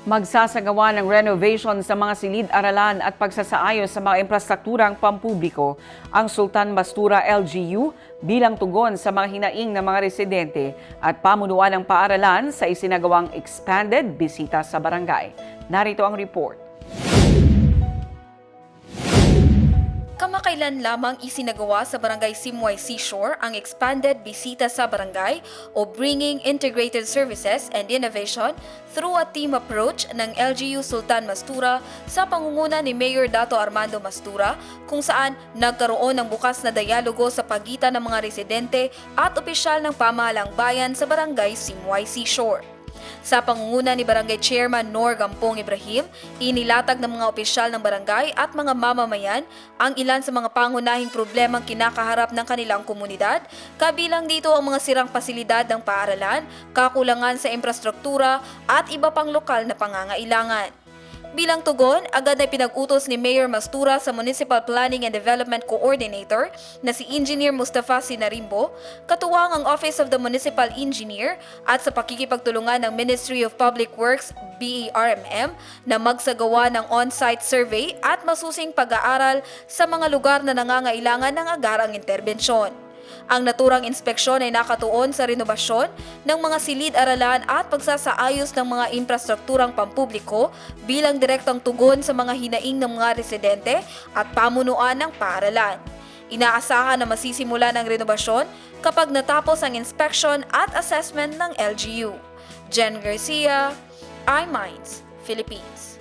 Magsasagawa ng renovation sa mga silid-aralan at pagsasaayos sa mga infrastrukturang pampubliko ang Sultan Mastura LGU bilang tugon sa mga hinaing ng mga residente at pamunuan ng paaralan sa isinagawang expanded bisita sa barangay. Narito ang report. Kamakailan lamang isinagawa sa Barangay Simway Seashore ang expanded bisita sa barangay o Bringing Integrated Services and Innovation through a team approach ng LGU Sultan Mastura sa pangunguna ni Mayor Dato Armando Mastura kung saan nagkaroon ng bukas na dialogo sa pagitan ng mga residente at opisyal ng pamahalang bayan sa Barangay Simway Seashore. Sa pangunguna ni Barangay Chairman Nor Gampong Ibrahim, inilatag ng mga opisyal ng barangay at mga mamamayan ang ilan sa mga pangunahing problemang kinakaharap ng kanilang komunidad, kabilang dito ang mga sirang pasilidad ng paaralan, kakulangan sa infrastruktura at iba pang lokal na pangangailangan. Bilang tugon, agad na pinag-utos ni Mayor Mastura sa Municipal Planning and Development Coordinator na si Engineer Mustafa Sinarimbo, katuwang ang Office of the Municipal Engineer at sa pakikipagtulungan ng Ministry of Public Works BERMM na magsagawa ng on-site survey at masusing pag-aaral sa mga lugar na nangangailangan ng agarang interbensyon. Ang naturang inspeksyon ay nakatuon sa renobasyon ng mga silid-aralan at pagsasaayos ng mga infrastrukturang pampubliko bilang direktang tugon sa mga hinaing ng mga residente at pamunuan ng paaralan. Inaasahan na masisimula ng renobasyon kapag natapos ang inspection at assessment ng LGU. Jen Garcia, iMinds, Philippines.